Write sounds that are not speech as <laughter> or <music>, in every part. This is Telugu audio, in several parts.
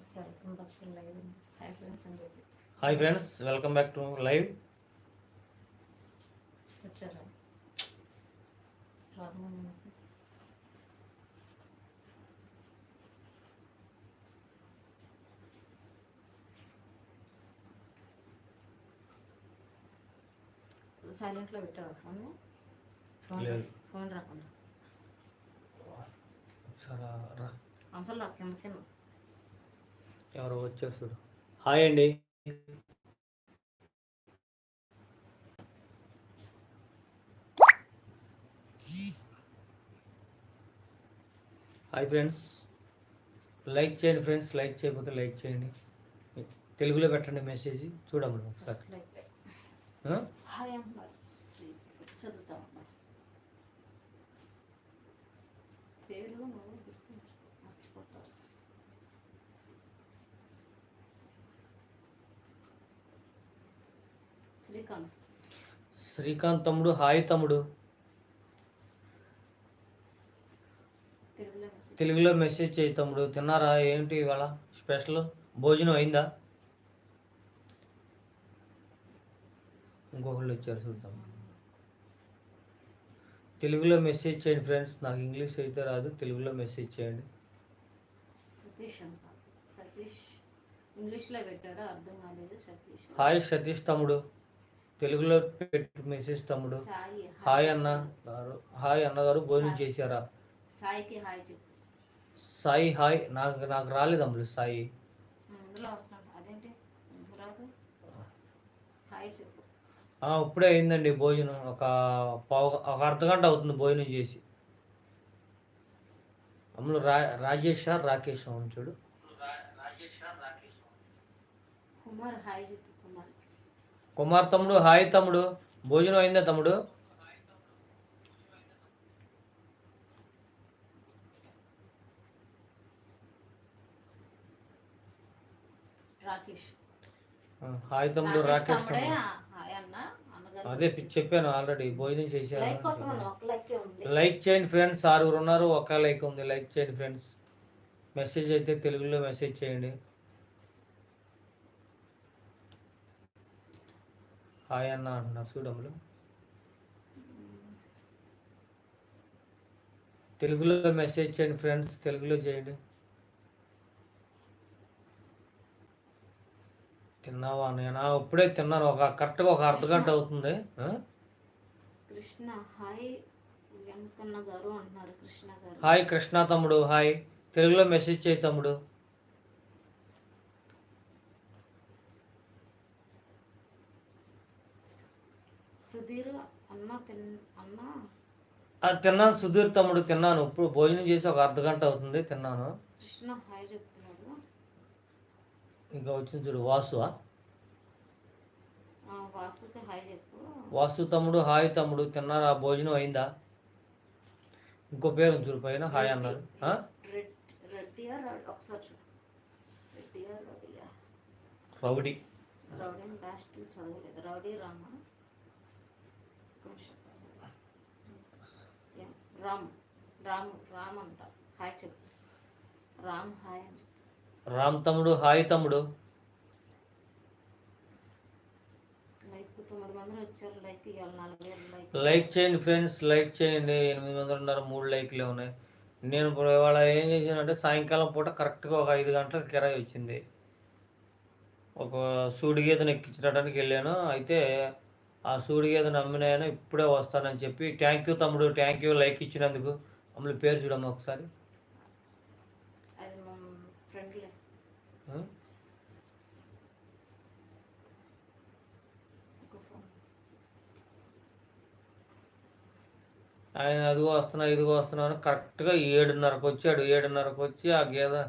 Friends welcome back to live hi friends అని చెప్పి hi friends welcome back to live వచ్చారా? ప్రాబ్లం సైలెంట్లో పెట్టావా ఫోన్ ఫోన్ రాకుండా. సరే రా. అసలు రా కింద కింద ఎవరో వచ్చారు చూడు. హాయ్ అండి. Hi friends. లైక్ చేయండి ఫ్రెండ్స్ లైక్ చేయకపోతే లైక్ చేయండి. తెలుగులో పెట్టండి మెసేజ్. చూడమ్మా ఒకసారి లైక్ ఆ? హాయ్ అమ్మ శ్రీ చదువుతా ఉన్నా పేర్లు నువ్వు గుర్తుంచు మర్చిపోతావు శ్రీకాంత్. శ్రీకాంత్ తమ్ముడు హాయ్ తమ్ముడు. తెలుగులో మెసేజ్ చేయి తమ్ముడు. తిన్నారా? ఏంటి ఇవాళ స్పెషల్ భోజనం అయిందా? ఇంకొకళ్ళు వచ్చారు చూద్దాం తెలుగులో మెసేజ్ చేయండి ఫ్రెండ్స్ నాకు ఇంగ్లీష్ అయితే రాదు. తెలుగులో మెసేజ్ చేయండి. సతీష్ ఇంగ్లీష్లో పెట్టాడు అర్థం కాలేదు. సతీష్. హాయ్ సతీష్ తమ్ముడు. తెలుగులో పెట్టు మెసేజ్ తమ్ముడు. హాయ్. అన్న గారు హాయ్ అన్నగారు భోజనం చేశారా? సాయికి హాయ్ చెప్పు. సాయి హాయ్. నాకు నాకు రాలేదు అమ్ములు సాయి. ఇప్పుడే అయిందండి భోజనం. ఒక పావు ఒక అర్ధ గంట అవుతుంది భోజనం చేసి. అమ్ములు రా రాజేష్ రాకేష్ అవును చూడు. కుమార్ హాయ్ చెప్పు. కుమార్ తమ్ముడు హాయ్ తమ్ముడు. భోజనం అయిందా తమ్ముడు? హాయ్ తమ్ముడు రాకేష్ అదే చెప్పాను ఆల్రెడీ భోజనం చేశాను. లైక్ చేయండి ఫ్రెండ్స్ ఆరుగురు ఉన్నారు ఒక లైక్ ఉంది. లైక్ చేయండి ఫ్రెండ్స్. మెసేజ్ అయితే తెలుగులో మెసేజ్ చేయండి. హాయ్ అన్న అంటున్నారు చూడములు తెలుగులో మెసేజ్ చేయండి ఫ్రెండ్స్ తెలుగులో చేయండి. తిన్నావా? నేను? ఇప్పుడే తిన్నాను. ఒక కరెక్ట్గా ఒక అర్ధ గంట అవుతుంది? కృష్ణ హాయ్. వెంకన్న గారు అంటున్నారు కృష్ణ గారు. హాయ్ కృష్ణ తమ్ముడు హాయ్. తెలుగులో మెసేజ్ చేయి తమ్ముడు. సుధీర్ అన్న తిన్ అన్న? ఆ, తిన్నాను సుధీర్ తమ్ముడు తిన్నాను. ఇప్పుడు భోజనం చేసి ఒక అర్ధ గంట అవుతుంది తిన్నాను. కృష్ణ హాయ్ చెప్తున్నాడు. ఇంకా వచ్చింది చూడు వాసువా ఆ, వాసుకి హాయ్ చెప్పు. వాసు తమ్ముడు హాయ్ తమ్ముడు తిన్నారా? భోజనం అయిందా? ఇంకో పేరు ఉంది చూడు పైన హాయ్ అన్నారు? Red rowdy. ఒకసారి చూడు రెడ్డియా రౌడీయా రౌడీ రౌడీ లాస్ట్ చదవలేదు రౌడీ రామ కొంచెం. ఏం? రామ్ రామ్ రామ్ అంట. హాయ్ చెప్పు. రామ్ హాయ్ అని రామ్ తమ్ముడు హాయ్ తమ్ముడు. లైక్ మంది చేయండి ఫ్రెండ్స్ లైక్ చేయండి. ఎనిమిది వందలు ఉన్నారు మూడు లైక్లే ఉన్నాయి. నేను ఇప్పుడు ఇవాళ ఏం చేశానంటే సాయంకాలం పూట కరెక్ట్గా ఒక ఐదు గంటలకు కిరాయి వచ్చింది. ఒక సూడి గేదెను ఎక్కించడానికి వెళ్ళాను. అయితే ఆ సూడి గేదెను అమ్మినాయను ఇప్పుడే వస్తానని చెప్పి థ్యాంక్ యూ తమ్ముడు థ్యాంక్ యూ లైక్ ఇచ్చినందుకు. అమ్ములు పేరు చూడమ్మా ఒకసారి. ఆయన అదిగో వస్తున్నా ఇదిగో వస్తున్నాను కరెక్ట్గా ఏడున్నరకు వచ్చాడు. ఏడున్నరకు వచ్చి ఆ గేదె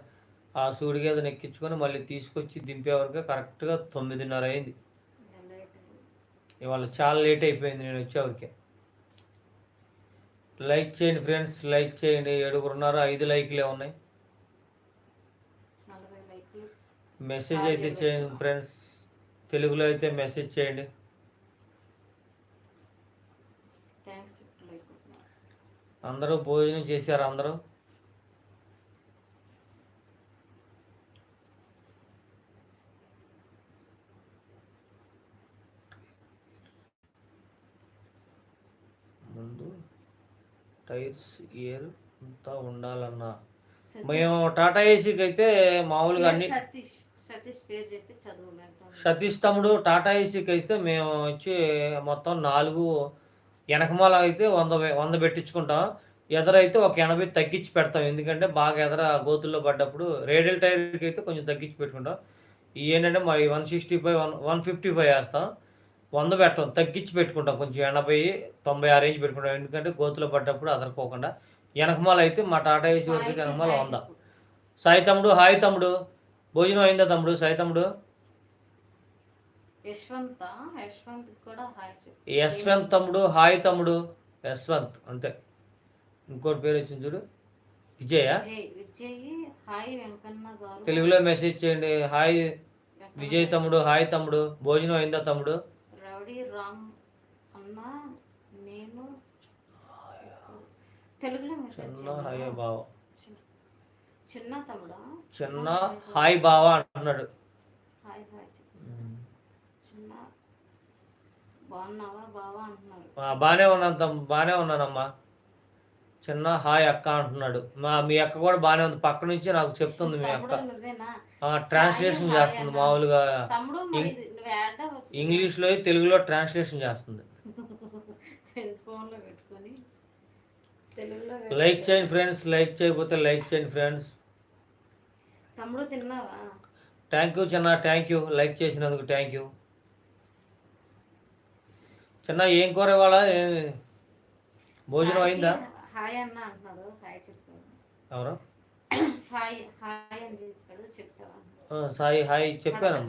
ఆ సూడి గేదెను ఎక్కించుకొని మళ్ళీ తీసుకొచ్చి దింపే వరకు కరెక్ట్గా తొమ్మిదిన్నర అయింది. ఇవాళ చాలా లేట్ అయిపోయింది నేను వచ్చేవరికి. లైక్ చేయండి ఫ్రెండ్స్ లైక్ చేయండి. ఏడుగురు ఉన్నారు ఐదు లైక్లే ఉన్నాయి. మెసేజ్ అయితే చేయండి ఫ్రెండ్స్ తెలుగులో అయితే మెసేజ్ చేయండి. అందరూ భోజనం చేశారు అందరూ? టైర్స్ ఇయర్ అంతా ఉండాలన్నా. మేము టాటా ఏసీకి అయితే మామూలుగా అన్ని సతీష్ తమ్ముడు టాటా ఏసీకి అయితే మేము వచ్చి మొత్తం నాలుగు వెనకమాల అయితే వంద వంద పెట్టించుకుంటాం. ఎదరైతే ఒక ఎనభై తగ్గించి పెడతాం. ఎందుకంటే బాగా ఎదర గోతుల్లో పడ్డప్పుడు రేడియల్ టైర్కి అయితే కొంచెం తగ్గించి పెట్టుకుంటాం. ఏంటంటే మా one sixty five one one fifty five వేస్తాం. వంద పెట్టాం తగ్గించి పెట్టుకుంటాం. కొంచెం ఎనభై తొంభై ఆ రేంజ్ పెట్టుకుంటాం. ఎందుకంటే గోతులో పడ్డప్పుడు అదరకోకుండా. వెనకమాల అయితే మా టాటా ఏసీ వరకు వెనకమాల వంద. సాయి తమ్ముడు హాయ్ తమ్ముడు. భోజనం అయిందా తమ్ముడు? సాయి తమ్ముడు? యశ్వంత్ యశ్వంత్ కూడా హాయ్ చెప్పు. యశ్వంత్ తమ్ముడు హాయ్ తమ్ముడు. యశ్వంత్ అంతే. ఇంకోటి పేరు వచ్చింది చూడు. విజయ? విజయ్ విజయ్ హాయ్ వెంకన్న గారు. తెలుగులో మెసేజ్ చేయండి. హాయ్ విజయ్ తమ్ముడు హాయ్ తమ్ముడు. భోజనం అయిందా తమ్ముడు? రౌడీ రామ్ అన్న నేను తెలుగులో మెసేజ్ చిన్న హాయ్ బావ. చిన్న తమ్ముడా? చిన్న హాయ్ బావ. అంటున్నాడు. Hi hi. చిన్న బాగున్నావా బావా అంటున్నారు ఆ, బానే ఉన్నాను తమ్ బానే ఉన్నానమ్మా. చిన్న హాయ్ అక్క అంటున్నాడు. మా మీ అక్క కూడా బానే ఉంది. పక్క నుంచి నాకు చెప్తుంది మీ అక్క. ట్రాన్స్లేషన్ చేస్తుంది. మామూలుగా. తమ్ముడు ఇంగ్లీష్లో తెలుగులో ట్రాన్స్లేషన్ చేస్తుంది. లైక్. చేయండి ఫ్రెండ్స్ లైక్ చేయకపోతే లైక్ చేయండి ఫ్రెండ్స్. తమ్ముడు తిన్నావా? థ్యాంక్ యూ చిన్న థ్యాంక్ యూ లైక్ చేసినందుకు థ్యాంక్ యూ చిన్న ఏం కూర ఇవాళ? భోజనం అయిందా? హాయ్ అన్న అంటున్నాడు హాయ్ ఎవరు? సాయి హాయ్ అని చెప్పాడు ఆ, సాయి హాయ్ చెప్పాను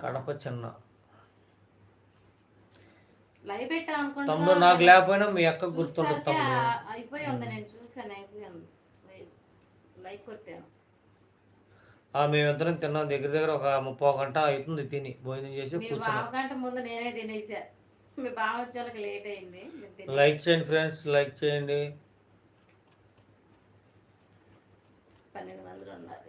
కడప చిన్న తమ్ముడు నాకు లేకపోయినా మీ అక్క గుర్తుంటుంది తమ్ముడు. అయిపోయి ఉంది నేను చూసాను అయిపోయి ఉంది. లైక్ కొట్టాను. ఆ, మేమిద్దరం తిన్నాం దగ్గర దగ్గర ఒక ముప్పై గంట అవుతుంది తిని భోజనం చేసి కూర్చున్నాం. ముందు. లైక్ చేయండి ఫ్రెండ్స్ లైక్ చేయండి. పన్నెండు మందిలు ఉన్నారు.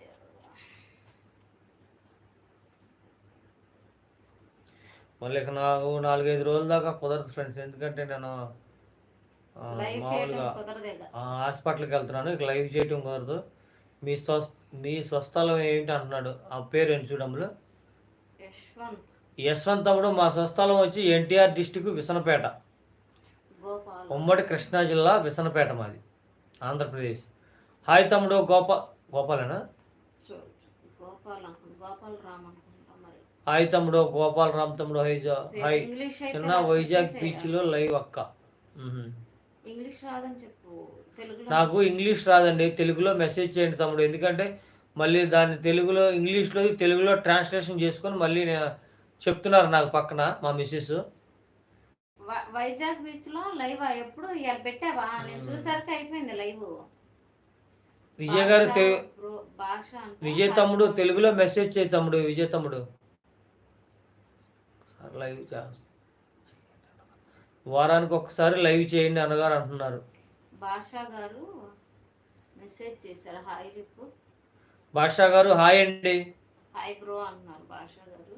మళ్ళీ ఇక నాకు నాలుగైదు రోజుల దాకా కుదరదు ఫ్రెండ్స్. ఎందుకంటే నేను మామూలుగా హాస్పిటల్కి వెళ్తున్నాను. ఇక లైవ్ చేయటం కుదరదు. మీ స్వ మీ స్వస్థలం ఏంటి అంటున్నాడు. ఆ పేరు ఏంటి చూడములు? యశ్వంత్. తమ్ముడు మా స్వస్థలం వచ్చి ఎన్టీఆర్ డిస్టిక్ విసనపేట. ఉమ్మడి కృష్ణా జిల్లా విసనపేట మాది ఆంధ్రప్రదేశ్. హాయ్ తమ్ముడు గోపా గోపాలేనా? గోపాల్ గోపాల్ రామ్ హాయ్ తమ్ముడు గోపాల్ రామ్ తమ్ముడు హై హాయ్. చిన్న వైజాగ్. బీచ్లో లైవ్ అక్క. ఇంగ్లీష్ రాదని చెప్పు నాకు ఇంగ్లీష్ రాదండి తెలుగులో మెసేజ్ చేయండి తమ్ముడు. ఎందుకంటే మళ్ళీ దాన్ని తెలుగులో ఇంగ్లీష్లో తెలుగులో ట్రాన్స్లేషన్ చేసుకొని మళ్ళీ చెప్తున్నారు నాకు పక్కన మా మిస్సెస్ వైజాగ్ బీచ్లో లైవ్ ఎప్పుడు ఇవాళ పెట్టావా? నేను చూసాక అయిపోయింది లైవ్. విజయ్ గారు విజయ్ తమ్ముడు తెలుగులో మెసేజ్ చేయి తమ్ముడు విజయ్ తమ్ముడు. లైవ్ చేస్తా. వారానికి ఒకసారి లైవ్ చేయండి అన్నగారు అంటున్నారు. భాష గారు మెసేజ్ చేశారు. హాయ్ లిప్ భాషా గారు హాయ్ అండి. హాయ్ బ్రో అంటున్నారు భాష గారు.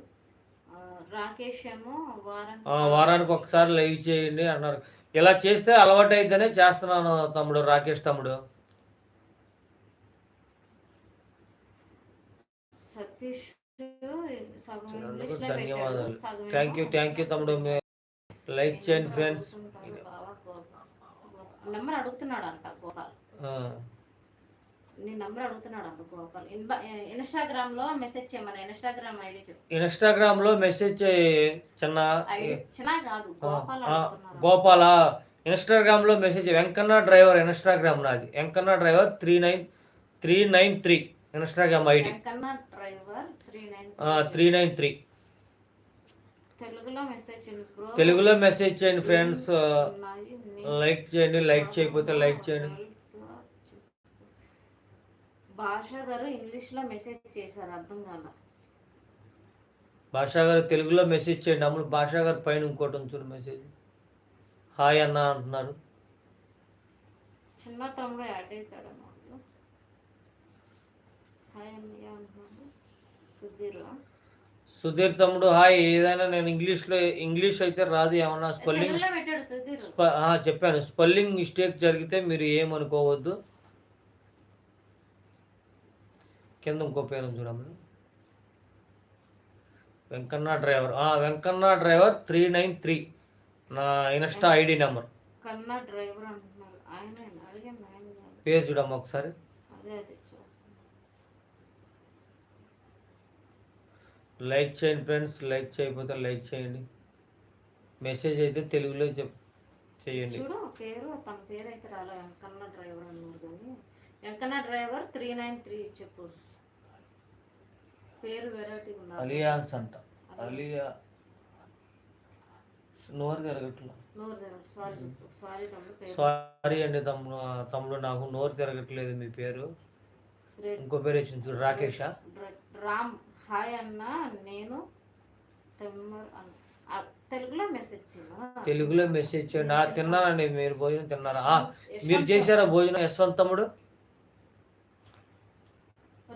రాకేష్ ఏమో వారం ఆ, వారానికి ఒకసారి లైవ్ చేయండి అన్నారు. ఇలా చేస్తే అలవాటు అయితేనే చేస్తున్నాను తమ్ముడు రాకేష్ తమ్ముడు. సతీష్ ధన్యవాదాలు. థ్యాంక్ యూ థ్యాంక్ యూ తమ్ముడు లైక్ చేయండి ఫ్రెండ్స్ నెంబర్ అడుగుతున్నాడు అంట గోపాల్ నీ నెంబర్ అడుగుతున్నాడు అంట గోపాల్ ఇన్స్టాగ్రామ్లో మెసేజ్ చేయమని ఇన్స్టాగ్రామ్ ఐడి చెప్పు. ఇన్స్టాగ్రామ్లో మెసేజ్ చేయి చిన్న. చిన్న కాదు గోపాల ఇన్స్టాగ్రామ్లో మెసేజ్ వెంకన్న డ్రైవర్ ఇన్స్టాగ్రామ్ నాది. Venkanna driver three nine three nine three Instagram ID. Venkanna driver three nine three. తెలుగులో మెసేజ్ చేయండి ఫ్రెండ్స్. లైక్ చేయండి లైక్ చేయకపోతే లైక్ చేయండి. భాష గారు ఇంగ్లీష్లో మెసేజ్ చేశారు అర్థం కాల. భాషా గారు తెలుగులో మెసేజ్ చేయండి. అమ్ముడు భాషా గారు పైన ఇంకోటి ఉంచుడు మెసేజ్. హాయ్ అన్న అంటున్నారు. చిన్న తమ్ముడు యాడ్ అవుతాడు హాయ్ అన్నయ్య అంటున్నాడు. సుధీర్ తమ్ముడు హాయ్. ఏదైనా నేను ఇంగ్లీష్లో ఇంగ్లీష్ అయితే రాదు ఏమన్నా స్పెల్లింగ్ చెప్పాను. స్పెల్లింగ్ మిస్టేక్ జరిగితే మీరు ఏమనుకోవద్దు. కింద ఇంకో పేరు ఉంది చూడమ్మా. వెంకన్న డ్రైవర్. ఆ, Venkanna driver three nine three. నా ఇన్స్టా ఐడి నెంబర్. పేరు చూడమ్మా ఒకసారి. అదే అదే చూస్తాను లైక్ చేయండి ఫ్రెండ్స్ లైక్ చేయకపోతే లైక్ చేయండి. మెసేజ్ అయితే తెలుగులో చెప్ చేయండి. చూడు పేరు తన పేరు అయితే రాలే వెంకన్న డ్రైవర్ అన్నారు కానీ. Venkanna driver three nine three చెప్పు. పేరు వెరైటీ అలియాన్స్ అంట. అలియా నోరు తిరగట్లా. సారీ అండి తమ్ముడు తమ్ముడు నాకు నోరు తిరగట్లేదు మీ పేరు. ఇంకో పేరు వచ్చింది చూడు రాకేషా? రామ్. హాయ్ అన్న నేను తెలుగులో మెసేజ్ తెలుగులో మెసేజ్ చేయండి ఆ, తిన్నానండి మీరు భోజనం తిన్నారా? మీరు చేశారా భోజనం? యశ్వంత్ తమ్ముడు?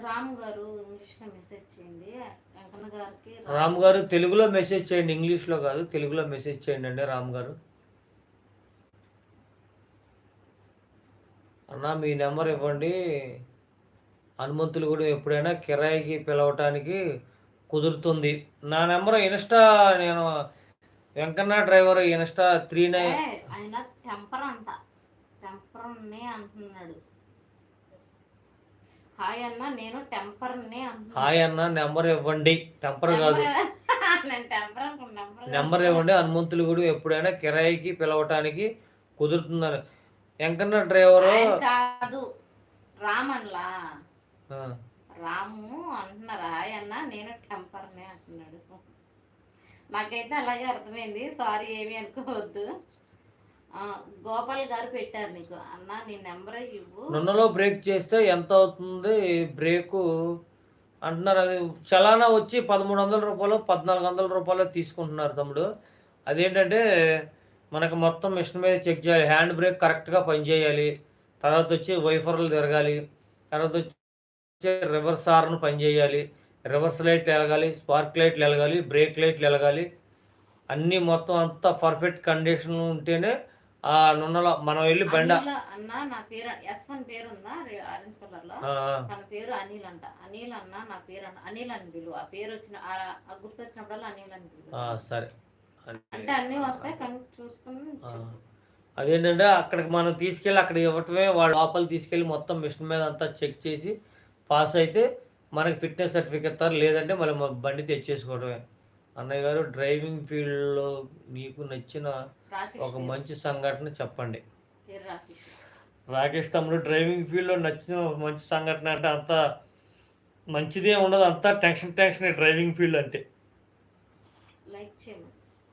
రామ్ గారు ఇంగ్లీష్లో మెసేజ్ చేయండి. వెంకన్న గారికి రామ్ గారు తెలుగులో మెసేజ్ చేయండి. ఇంగ్లీష్లో కాదు తెలుగులో మెసేజ్ చేయండి అండి రామ్ గారు. అన్న మీ నెంబర్ ఇవ్వండి. హనుమంతులు కూడా ఎప్పుడైనా కిరాయికి పిలవటానికి కుదురుతుంది. నా నెంబర్ ఇన్స్టా నేను Venkanna driver insta three nine ఆయన టెంపర్ అంట. టెంపర్ అంటున్నాడు. హాయ్ అన్న నేను టెంపర్ అంటున్నాను హాయ్ అన్న నెంబర్ ఇవ్వండి. <laughs> టెంపర్ కాదు. నెంబర్ ఇవ్వండి. హనుమంతులు కూడా ఎప్పుడైనా కిరాయికి పిలవటానికి కుదురుతుందని వెంకన్న డ్రైవరు కాదు. రామన్లా. రాము అంటున్నారు? అన్న నేను టెంపర్నే అంటున్నాడు. నాకైతే అలాగే అర్థమైంది. సారీ ఏమీ అనుకోవద్దు. గోపాల్ గారు పెట్టారు నీకు. అన్న నీ నెంబర్ ఇవ్వు. నున్నలో బ్రేక్ చేస్తే ఎంత అవుతుంది? బ్రేకు అంటున్నారు. అది చలానా వచ్చి పదమూడు వందల రూపాయలు పద్నాలుగు వందల రూపాయలు తీసుకుంటున్నారు తమ్ముడు. అదేంటంటే మనకు మొత్తం మిషన్ మీద చెక్ చేయాలి. హ్యాండ్ బ్రేక్ కరెక్ట్గా పనిచేయాలి. తర్వాత వచ్చి వైఫర్లు తిరగాలి. తర్వాత వచ్చి రివర్స్ హార్న్ పనిచేయాలి రివర్స్ లైట్లు ఎలగాలి స్పార్క్ లైట్లు ఎలగాలి బ్రేక్ లైట్లు ఎలగాలి అన్నీ మొత్తం అంతా పర్ఫెక్ట్ కండిషన్ ఉంటేనే ఆ నున్నలో మనం వెళ్ళి బండి అనిల్ అన్న నా పేరు ఎస్ అని పేరు ఉందా రే- ఆరెంజ్ కలర్లో ఆ, ఆ. తన పేరు అనిల్ అంట. అనిల్ అన్న నా పేరు అన్న. అనిల్ అని పిలువు. ఆ పేరు వచ్చిన ఆ- ఆ గుర్తు వచ్చినప్పుడల్లా అనిల్ అని పిలువు. ఆ, సరే. అంటే అన్ని వస్తాయి కానీ చూసుకుని ఆ. చెప్పు. అదేంటంటే అక్కడికి మనం తీసుకెళ్ళి అక్కడ ఇవ్వటమే వాళ్ళ లోపల తీసుకెళ్ళి మొత్తం మిషన్ మీద అంతా చెక్ చేసి పాస్ అయితే మనకి ఫిట్నెస్ సర్టిఫికేట్ ఇస్తారు లేదంటే మళ్ళీ మా బండి తెచ్చేసుకోవడమే. అన్నయ్య గారు డ్రైవింగ్ ఫీల్డ్లో మీకు నచ్చిన ఒక. మంచి సంఘటన చెప్పండి. రాకేష్. తమ్ముడు డ్రైవింగ్ ఫీల్డ్లో నచ్చిన ఒక మంచి సంఘటన అంటే అంత మంచిదే ఉండదు అంతా టెన్షన్ టెన్షన్ డ్రైవింగ్ ఫీల్డ్ అంటే. లైక్ చేయము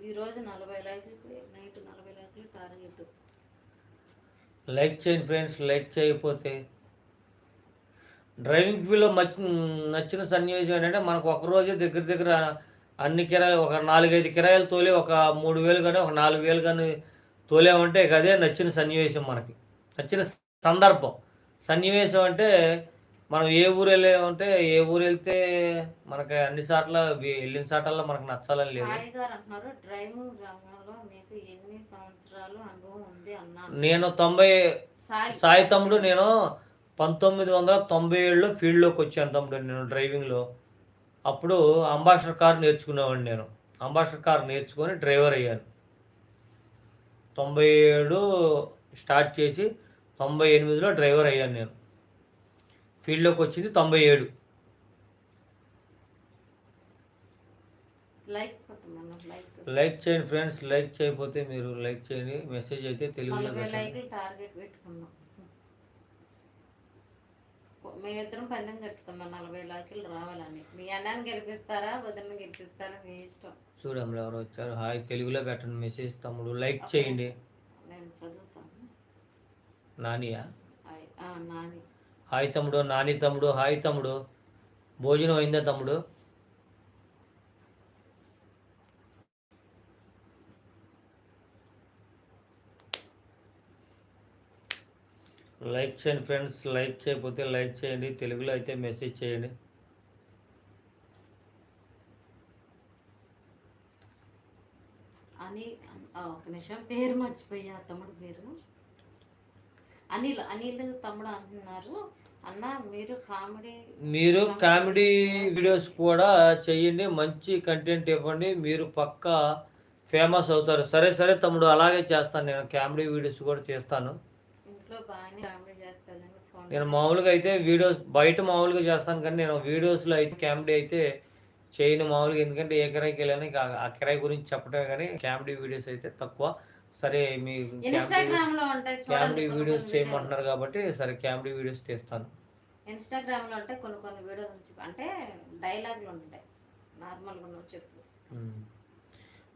ఈ రోజు నలభై లైక్లు నైట్ నలభై లైక్లు టార్గెట్ లైక్ చేయండి ఫ్రెండ్స్ లైక్ చేయకపోతే డ్రైవింగ్ ఫీల్డ్లో నచ్చిన సన్నివేశం ఏంటంటే మనకు ఒక రోజే దగ్గర దగ్గర అన్ని కిరాయిలు ఒక నాలుగైదు కిరాయిలు తోలి ఒక మూడు వేలు కానీ ఒక నాలుగు వేలు కానీ తోలేమంటే ఇక అదే నచ్చిన సన్నివేశం మనకి. నచ్చిన సందర్భం. సన్నివేశం అంటే మనం ఏ ఊరు వెళ్ళామంటే ఏ ఊరు వెళ్తే మనకి అన్ని సార్ల వెళ్ళిన సార్టల్లో మనకు నచ్చాలని లేదు. నేను తొంభై సాయి తమ్ముడు నేను పంతొమ్మిది వందల తొంభై ఏడులో ఫీల్డ్లోకి వచ్చాను తమ్ముడు నేను డ్రైవింగ్లో. అప్పుడు అంబాసిడర్ కార్ నేర్చుకునేవాడిని నేను. అంబాసిడర్ కార్ నేర్చుకొని డ్రైవర్ అయ్యాను. తొంభై ఏడు స్టార్ట్ చేసి తొంభై ఎనిమిదిలో డ్రైవర్ అయ్యాను నేను. ఫీల్డ్లోకి వచ్చింది తొంభై ఏడు. లైక్ చేయండి ఫ్రెండ్స్ లైక్ చేయకపోతే మీరు లైక్ చేయండి. మెసేజ్ అయితే తెలుగులో నలభై పెట్టండి లైక్లు టార్గెట్ పెట్టుకున్నాం మేమిద్దరం పందెం కట్టుకున్నాం. నలభై లైక్లు రావాలని. మీ అన్నాన్ని గెలిపిస్తారా? వదిన గెలిపిస్తారా? మీ ఇష్టం. చూడండి ఎవరు వచ్చారు. హాయ్ తెలుగులో పెట్టండి. మెసేజ్ తమ్ముడు. లైక్ చేయండి. నేను చదువుతాను. నానియా? నాని. హాయ్ తమ్ముడు. నాని తమ్ముడు. హాయ్ తమ్ముడు. భోజనం అయిందా తమ్ముడు? లైక్ చేయండి ఫ్రెండ్స్ లైక్ చేయకపోతే లైక్ చేయండి తెలుగులో అయితే మెసేజ్ చేయండి. అని ఒక నిమిషం. పేరు మర్చిపోయా తమ్ముడు పేరు? అనిల్ అనిల్ తమ్ముడు అంటున్నారు. అన్న మీరు కామెడీ మీరు కామెడీ వీడియోస్ కూడా చెయ్యండి మంచి కంటెంట్ ఇవ్వండి మీరు పక్కా ఫేమస్ అవుతారు. సరే సరే తమ్ముడు అలాగే చేస్తాను నేను. కామెడీ వీడియోస్ కూడా చేస్తాను. నేను మామూలుగా అయితే వీడియోస్ బయట మామూలుగా చేస్తాను కానీ నేను వీడియోస్లో అయితే కామెడీ అయితే చేయను మామూలుగా. ఎందుకంటే ఏ కిరాయికి వెళ్ళాను ఆ కిరాయి గురించి చెప్పడమే కానీ కామెడీ వీడియోస్ అయితే తక్కువ. సరే మీ కొన్ని వీడియోస్ చేయమంటున్నారు కాబట్టి సరే కామెడీ వీడియోస్ తీస్తాను. ఇన్స్టాగ్రామ్లో ఉంటాయి కొన్ని కొన్ని వీడియోలు అంటే డైలాగులు ఉంటాయి. నార్మల్గా నువ్వు చెప్పు.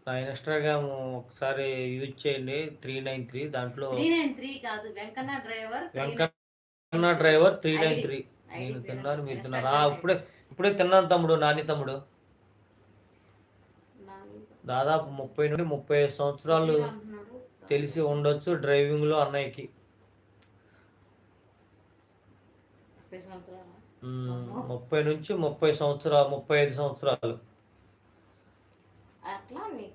నా ఇన్స్టాగ్రామ్ ఒకసారి యూజ్ చేయండి. త్రీ నైన్ త్రీ దాంట్లో త్రీ నైన్ త్రీ కాదు Venkanna driver Venkanna driver three nine. Three. నేను. తిన్నాను మీరు తిన్నారు? ఇప్పుడే ఇప్పుడే తిన్నాను తమ్ముడు నాని తమ్ముడు. దాదాపు ముప్పై నుండి ముప్పై ఐదు సంవత్సరాలు తెలిసి ఉండొచ్చు డ్రైవింగ్లో అన్నయ్యకి. ముప్పై నుంచి ముప్పై సంవత్సరాలు ముప్పై ఐదు సంవత్సరాలు. అట్లా నీకు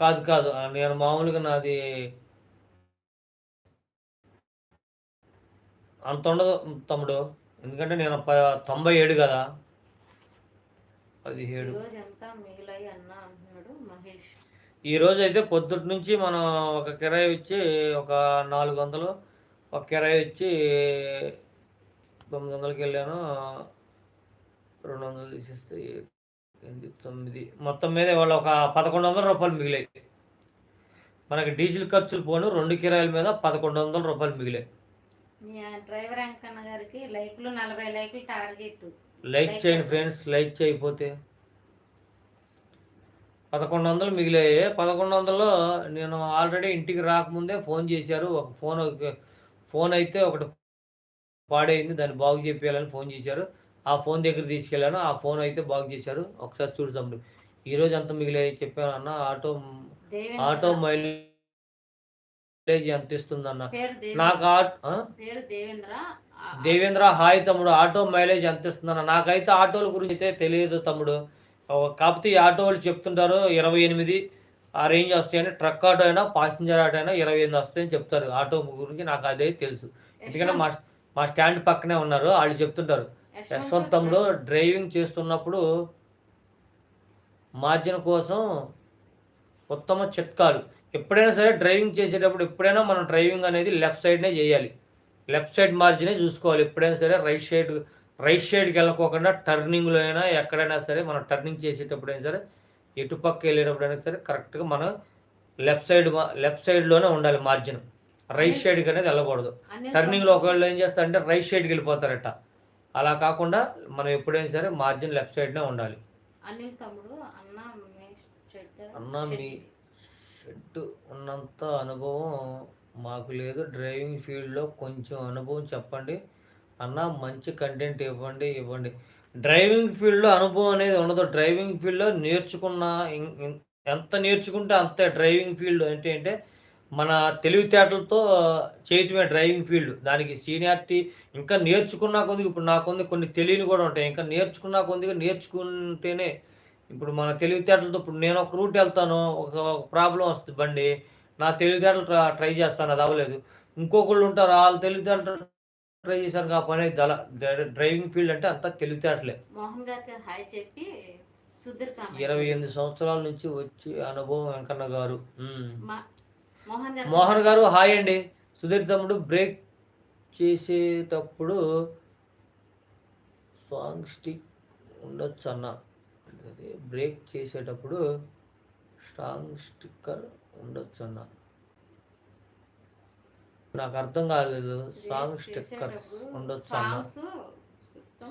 కదా కాదు. నేను మామూలుగా నాది అంత ఉండదు తమ్ముడు. ఎందుకంటే నేను తొంభై ఏడు కదా. పదిహేడు. ఈ రోజు అయితే పొద్దుటి నుంచి మనం ఒక కిరాయి వచ్చి ఒక నాలుగు వందలు ఒక కిరాయి వచ్చి తొమ్మిది వందలకి వెళ్ళాను. రెండు వందలు తీసేస్తే ఎనిమిది తొమ్మిది. మొత్తం మీద ఇవాళ ఒక పదకొండు వందల రూపాయలు మిగిలాయి. మనకి డీజిల్ ఖర్చులు పోను రెండు కిరాయిల మీద పదకొండు వందల రూపాయలు మిగిలాయి. నీ ఆ డ్రైవర్ వెంకన్న గారికి లైక్లు నలభై లైక్లు టార్గెట్. లైక్ చేయండి. ఫ్రెండ్స్ లైక్ చేయకపోతే. పదకొండు వందలు మిగిలాయి. పదకొండు వందలు నేను ఆల్రెడీ ఇంటికి రాకముందే ఫోన్ చేశారు. ఒక ఫోన్ ఫోన్ అయితే ఒకటి పాడైంది దాన్ని బాగు చేయాలని ఫోన్ చేశారు. ఆ ఫోన్ దగ్గర తీసుకెళ్ళాను. ఆ ఫోన్ అయితే బాగు చేశారు. ఒకసారి చూడు తమ్ముడు. ఈరోజు ఎంత మిగిలాయి చెప్పాను అన్న ఆటో ఆటో మైలేజ్ ఎంత ఇస్తుంది అన్న పేరు దేవేంద్ర. నాకు దేవేంద్ర. హాయ్ తమ్ముడు. ఆటో మైలేజ్ ఎంత ఇస్తుందన్న. నాకైతే ఆటోల గురించి అయితే తెలియదు తమ్ముడు. కాకపోతే ఈ ఆటో వాళ్ళు చెప్తుంటారు ఇరవై ఎనిమిది ఆ రేంజ్ వస్తాయని. ట్రక్ ఆటో అయినా పాసింజర్ ఆటో అయినా ఇరవై ఎనిమిది వస్తాయని చెప్తారు. ఆటో గురించి నాకు అదే తెలుసు. ఎందుకంటే మా మా స్టాండ్ పక్కనే ఉన్నారు. వాళ్ళు చెప్తుంటారు యశ్వంత్ తమ్ముడు డ్రైవింగ్ చేస్తున్నప్పుడు మార్జిన్ కోసం ఉత్తమ చిట్కాలు. ఎప్పుడైనా సరే డ్రైవింగ్ చేసేటప్పుడు ఎప్పుడైనా మనం డ్రైవింగ్ అనేది లెఫ్ట్ సైడ్నే చేయాలి. లెఫ్ట్ సైడ్ మార్జినే చూసుకోవాలి. ఎప్పుడైనా సరే రైట్ సైడ్ రైట్ సైడ్కి వెళ్ళకోకుండా టర్నింగ్లో అయినా ఎక్కడైనా సరే మనం టర్నింగ్ చేసేటప్పుడైనా సరే ఎటు పక్క వెళ్ళేటప్పుడైనా సరే కరెక్ట్గా మనం లెఫ్ట్ సైడ్ లెఫ్ట్ సైడ్లోనే ఉండాలి మార్జిన్. రైట్ సైడ్కి అనేది వెళ్ళకూడదు. టర్నింగ్లో ఒకవేళ ఏం చేస్తారంటే రైట్ సైడ్కి వెళ్ళిపోతారట. అలా కాకుండా మనం ఎప్పుడైనా సరే మార్జిన్ లెఫ్ట్ సైడ్నే ఉండాలి. అనిల్ తమ్ముడు అన్న అన్న మీ షెడ్ ఉన్నంత అనుభవం మాకు లేదు. డ్రైవింగ్ ఫీల్డ్లో కొంచెం అనుభవం చెప్పండి. అన్న మంచి కంటెంట్ ఇవ్వండి ఇవ్వండి. డ్రైవింగ్ ఫీల్డ్లో అనుభవం అనేది ఉండదు. డ్రైవింగ్ ఫీల్డ్లో నేర్చుకున్న ఎంత నేర్చుకుంటే అంతే డ్రైవింగ్ ఫీల్డ్ అంటే అంటే మన తెలివితేటలతో చేయటమే డ్రైవింగ్ ఫీల్డ్. దానికి సీనియారిటీ ఇంకా నేర్చుకున్నా కొద్దిగా ఇప్పుడు నాకు ఉంది కొన్ని తెలియని కూడా ఉంటాయి. ఇంకా నేర్చుకున్నా కొద్దిగా నేర్చుకుంటేనే ఇప్పుడు మన తెలివితేటలతో ఇప్పుడు నేను ఒక రూట్ వెళ్తాను ఒక ప్రాబ్లం వస్తుంది బండి నా తెలివితేటలు ట్రా- చేస్తాను అది అవ్వలేదు. ఇంకొకళ్ళు ఉంటారు వాళ్ళ తెలివితేటలు ట్రై చేశారు కాబట్టి పని దళ డ్రైవింగ్ ఫీల్డ్ అంటే అంతా తెలివితేటలే. మోహన్ గారికి హాయ్ చెప్పి సుధీర్ కామెంట్ ఇరవై ఎనిమిది సంవత్సరాల నుంచి వచ్చి అనుభవం వెంకన్న గారు. మోహన్ గారు. హాయ్ అండి. సుధీర్ తమ్ముడు బ్రేక్ చేసేటప్పుడు సాంగ్ స్టిక్ ఉండొచ్చు అన్న బ్రేక్ చేసేటప్పుడు స్ట్రాంగ్ స్టిక్కర్ ఉండొచ్చు అన్న నాకు అర్థం కాలేదు. సాంగ్ స్టిక్కర్స్ ఉండొచ్చు అన్న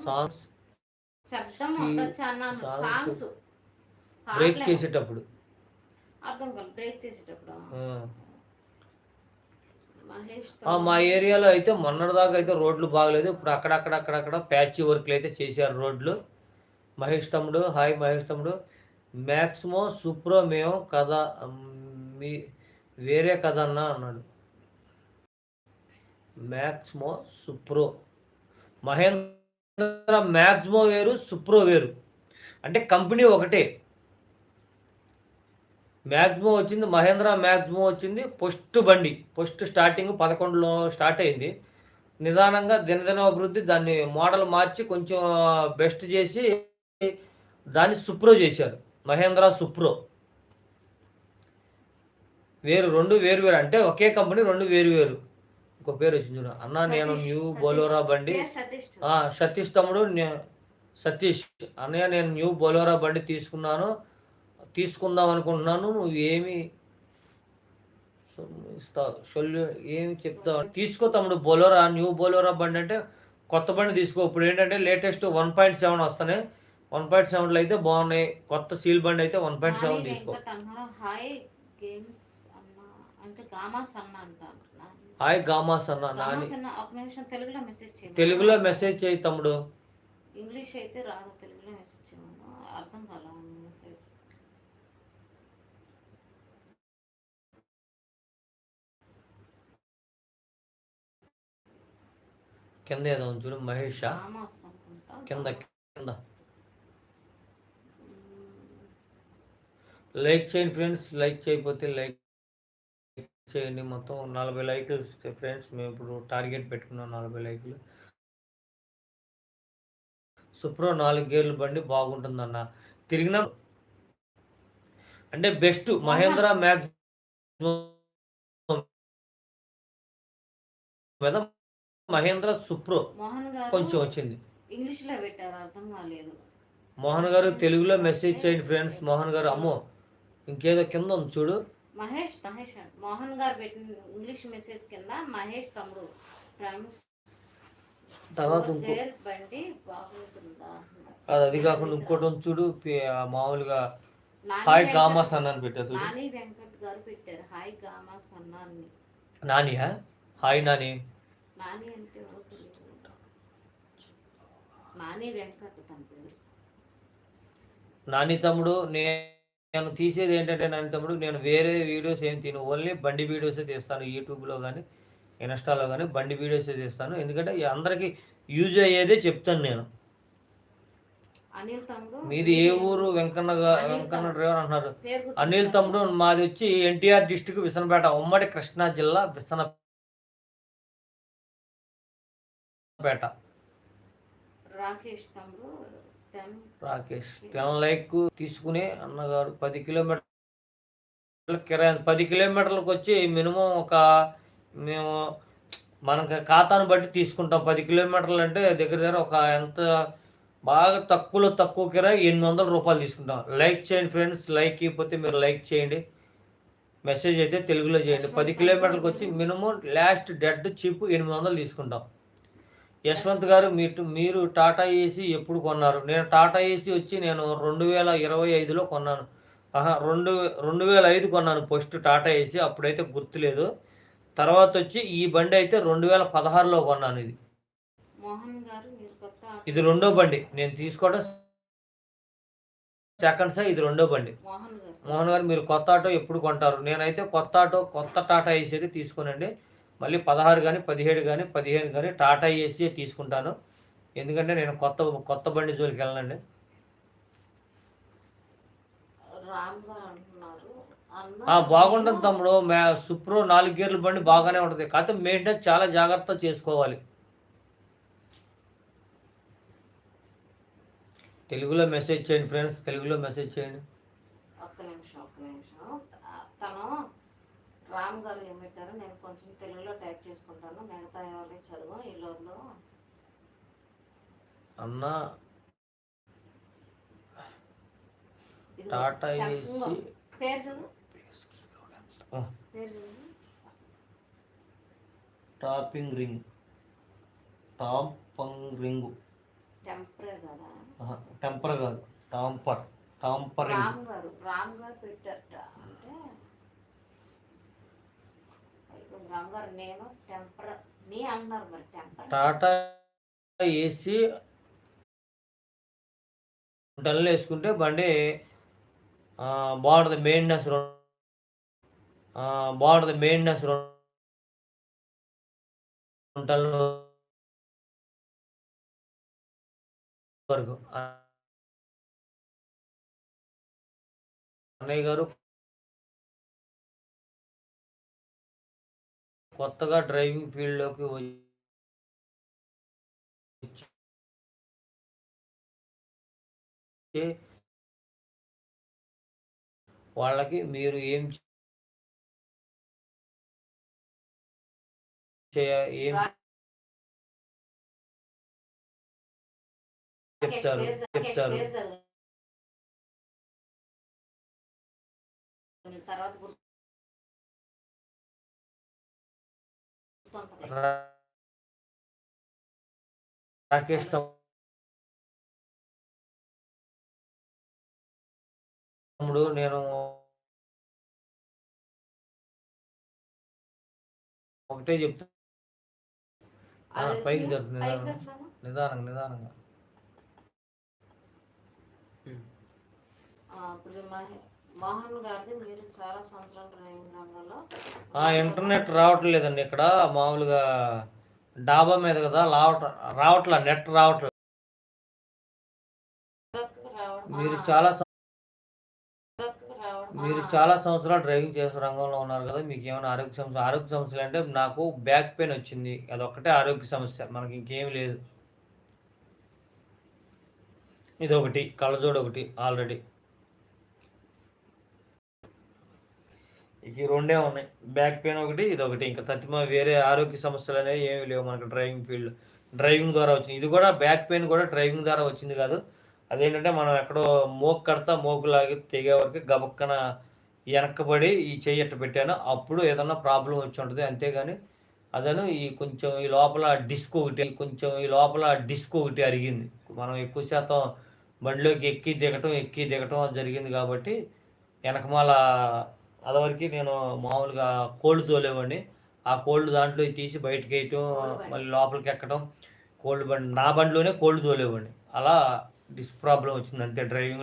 సాంగ్స్ శబ్దం- ఉండొచ్చు అన్నాను సాంగ్స్ బ్రేక్. చేసేటప్పుడు. అర్థం కాదు బ్రేక్ చేసేటప్పుడు. మా ఏరియాలో అయితే మొన్నటిదాకా అయితే రోడ్లు బాగలేదు. ఇప్పుడు అక్కడక్కడ అక్కడక్కడ ప్యాచ్ వర్క్లు అయితే చేశారు రోడ్లు. మహేష్ తమ్ముడు హాయ్ మహేష్ తమ్ముడు. మ్యాక్సిమో సూప్రో మేము కథ మీ వేరే కథ అన్నా అన్నాడు. మ్యాక్సిమో సుప్రో. మహేంద్ర మ్యాక్సిమో వేరు సుప్రో వేరు. అంటే కంపెనీ ఒకటే. మ్యాక్సిమం వచ్చింది మహేంద్ర మ్యాక్సిమం వచ్చింది ఫస్ట్ బండి ఫస్ట్ స్టార్టింగ్ పదకొండులో స్టార్ట్ అయింది. నిదానంగా దినదిన అభివృద్ధి దాన్ని మోడల్ మార్చి కొంచెం బెస్ట్ చేసి దాన్ని సుప్రో చేశారు. మహేంద్ర సుప్రో వేరు రెండు వేరు వేరు అంటే ఒకే కంపెనీ రెండు వేరు వేరు ఇంకో పేరు వచ్చింది చూడు. అన్న నేను న్యూ. బొలోరా బండి. సతీష్ తమ్ముడు సతీష్. అన్నయ్య నేను న్యూ బొలోరా బండి తీసుకున్నాను. తీసుకుందాం అనుకుంటున్నాను నువ్వు ఏమి ఇస్తావు సొల్యూ ఏమి చెప్తావు తీసుకో తమ్ముడు బొలోరా న్యూ బొలోరా బండి అంటే కొత్త బండి తీసుకో. ఇప్పుడు ఏంటంటే లేటెస్ట్ వన్ పాయింట్ సెవెన్ వస్తున్నాయి. వన్ పాయింట్ సెవెన్లో అయితే బాగున్నాయి. కొత్త సీల్ బండి అయితే వన్ పాయింట్ సెవెన్ తీసుకో. హాయ్ గేమ్స్ అన్న నాని. తెలుగులో మెసేజ్ చేయి తమ్ముడు. ఇంగ్లీష్ అయితే రాదు తెలుగులో మెసేజ్ అర్థం కాల మెసేజ్ కింద ఏదో చూడు మహేషా. కింద కింద. లైక్ చేయండి ఫ్రెండ్స్ లైక్ చేయకపోతే లైక్ చేయండి. మొత్తం నలభై లైక్లు ఫ్రెండ్స్ మేము ఇప్పుడు టార్గెట్ పెట్టుకున్నాం నలభై లైక్లు. సుప్రో నాలుగు గేర్లు బండి బాగుంటుందన్న. తిరిగిన అంటే బెస్ట్ మహేంద్ర మ్యాక్స్ మీద మహేంద్ర సుప్రో మోహన్ గారు కొంచెం వచ్చింది. ఇంగ్లీష్లో పెట్టారు అర్థం కాలేదు. మోహన్ గారు తెలుగులో మెసేజ్ చేయండి ఫ్రెండ్స్. మోహన్ గారు అమ్మో ఇంకేదో కింద ఉంది చూడు. మహేష్ మహేష్ మోహన్ గారు పెట్టిన ఇంగ్లీష్ మెసేజ్ కింద మహేష్ తమ్ముడు. ఫ్రెండ్స్ తర్వాత ఇంకో బండి బాగుంటుందా. అది అది కాకుండా ఇంకోటి ఉంది చూడు. పి- మామూలుగా నాని హాయ్ వెంకట్- గామాస్ అన్నాను పెట్టారు చూడు. నాని వెంకట్ గారు పెట్టారు. హాయ్ గామాస్ అన్నాన్ని నానియా? హాయ్ నాని. నాని అంటే ఎవరో తెలియదు. నాని వెంకట్ తన పేరు నాని తమ్ముడు నే- నేను తీసేది ఏంటంటే నాని తమ్ముడు నేను వేరే వీడియోస్ ఏం తిను ఓన్లీ బండి వీడియోసే తీస్తాను యూట్యూబ్లో కానీ ఇన్స్టాలో కానీ బండి వీడియోసే తీస్తాను. ఎందుకంటే అందరికీ యూజ్ అయ్యేదే చెప్తాను నేను. అనిల్ తమ్ముడు మీది ఏ ఊరు? వెంకన్న వెంకన్న. డ్రైవర్ అంటున్నారు. అనిల్ తమ్ముడు మాది వచ్చి ఎన్టీఆర్ డిస్టిక్ విసనపేట ఉమ్మడి కృష్ణా జిల్లా Visannapeta. Rakesh ten. Rakesh ten like తీసుకుని అన్నగారు పది కిలోమీటర్ల కిరాయి పది కిలోమీటర్లకు వచ్చి మినిమం ఒక మేము మనకి ఖాతాను బట్టి తీసుకుంటాం. పది కిలోమీటర్లు అంటే దగ్గర దగ్గర ఒక ఎంత బాగా తక్కువలో తక్కువ కిరాయి ఎనిమిది వందల రూపాయలు తీసుకుంటాం. లైక్ చేయండి ఫ్రెండ్స్ లైక్ ఇవ్వకపోతే మీరు లైక్ చేయండి. మెసేజ్ అయితే తెలుగులో చేయండి. పది కిలోమీటర్లకు వచ్చి మినిమం లాస్ట్ డెడ్ చీప్ ఎనిమిది వందలు తీసుకుంటాం. యశ్వంత్ గారు మీరు మీరు టాటా ఏసీ ఎప్పుడు కొన్నారు? నేను టాటా ఏసీ వచ్చి నేను రెండు వేల ఇరవై ఐదులో కొన్నాను. ఆహా రెండు రెండు వేల ఐదు కొన్నాను ఫస్ట్ టాటా ఏసీ అప్పుడైతే గుర్తులేదు. తర్వాత వచ్చి ఈ బండి అయితే రెండు వేల పదహారులో కొన్నాను ఇది. ఇది రెండో బండి. నేను తీసుకోవడం సెకండ్ సై ఇది రెండో బండి. మోహన్ గారు మీరు కొత్త ఆటో ఎప్పుడు కొంటారు? నేనైతే కొత్త ఆటో కొత్త టాటా ఏసీ అయితే తీసుకోనండి. మళ్ళీ పదహారు కానీ పదిహేడు కానీ పదిహేను కానీ టాటా ఏసీ తీసుకుంటాను. ఎందుకంటే నేను కొత్త కొత్త బండి జోలికి ఆ, బాగుంటుంది తమ్ముడు. మే సుప్రో నాలుగు గేర్ల బండి బాగానే ఉంటుంది. కాకపోతే మెయింటెనెన్స్ చాలా జాగ్రత్త చేసుకోవాలి. తెలుగులో మెసేజ్ చేయండి ఫ్రెండ్స్. తెలుగులో మెసేజ్ చేయండి. ఒక్క నిమిషం ఒక్క నిమిషం. తను రామ్ గారు ఏం పెట్టారో నేను కొంచెం తెలుగులో టైప్ చేసుకుంటాను. మిగతా ఎవరి చదువు ఈ లోపల అన్న టాటా ఏసీ. పేరు చదువు. ఆ, పేరు చదువు. Tapping ring. Tamping ring. Temporary కదా. టెంపర్ కాదు టాంపర్ టాంపరింగ్ రామ్ గారు రామ్ గారు పెట్టారట. అంటే నేను టెంపర్ నీ అన్నారు మరి టెంపర్. టాటా ఏసీ డల్ వేసుకుంటే బండి బాగుంటుంది మెయింటెనెన్స్ బాగుంటుంది మెయింటెనెన్స్ రెండు వరకు. అన్నయ్య గారు కొత్తగా డ్రైవింగ్ ఫీల్డ్లోకి వచ్చి వాళ్ళకి మీరు ఏం ఏం చెప్తారు చెప్తారు. తర్వాత రాకేష్ తమ్ముడు నేను ఒకటే చెప్తా. పైకి? జరుపు. నిదానంగా. నిదానంగా ఆ, ఇప్పుడు ఇంటర్నెట్ రావట్లేదండి ఇక్కడ మామూలుగా డాబా మీద కదా రావట రావట్లా నెట్ రావట్లా. మీరు చాలా మీరు చాలా సంవత్సరాలు డ్రైవింగ్ చేసే రంగంలో ఉన్నారు కదా మీకు ఏమైనా ఆరోగ్య సమస్య ఆరోగ్య సమస్యలు అంటే నాకు బ్యాక్ పెయిన్ వచ్చింది అదొక్కటే ఆరోగ్య సమస్య మనకి ఇంకేం లేదు. ఇది ఒకటి కళ్ళజోడు ఒకటి ఆల్రెడీ. ఇక ఈ రెండే ఉన్నాయి. బ్యాక్ పెయిన్ ఒకటి ఇది ఒకటి. ఇంకా తత్తిమ వేరే ఆరోగ్య సమస్యలు అనేవి ఏమీ లేవు మనకు డ్రైవింగ్ ఫీల్డ్ డ్రైవింగ్ ద్వారా వచ్చింది. ఇది కూడా బ్యాక్ పెయిన్ కూడా డ్రైవింగ్ ద్వారా వచ్చింది కాదు. అదేంటంటే మనం ఎక్కడో మోకు కడతా మోకులాగి తెగే వరకు గబక్కన వెనక్కబడి ఈ చేయి ఎట్ట పెట్టాను. అప్పుడు ఏదన్నా ప్రాబ్లం వచ్చి ఉంటుంది. అంతేగాని అదను ఈ కొంచెం ఈ లోపల డిస్క్ ఒకటి కొంచెం ఈ లోపల డిస్క్ ఒకటి అరిగింది. మనం ఎక్కువ శాతం బండిలోకి ఎక్కి దిగటం ఎక్కి దిగటం జరిగింది కాబట్టి వెనకమాల అదివరకు నేను మామూలుగా కోల్డ్ తోలేవాడిని. ఆ కోల్డ్ దాంట్లో తీసి బయటకు వేయటం మళ్ళీ లోపలికి ఎక్కడం కోల్డ్ బండి నా బండిలోనే కోల్డ్ తోలేవాడిని. అలా డిస్క్ ప్రాబ్లం వచ్చింది అంతే డ్రైవింగ్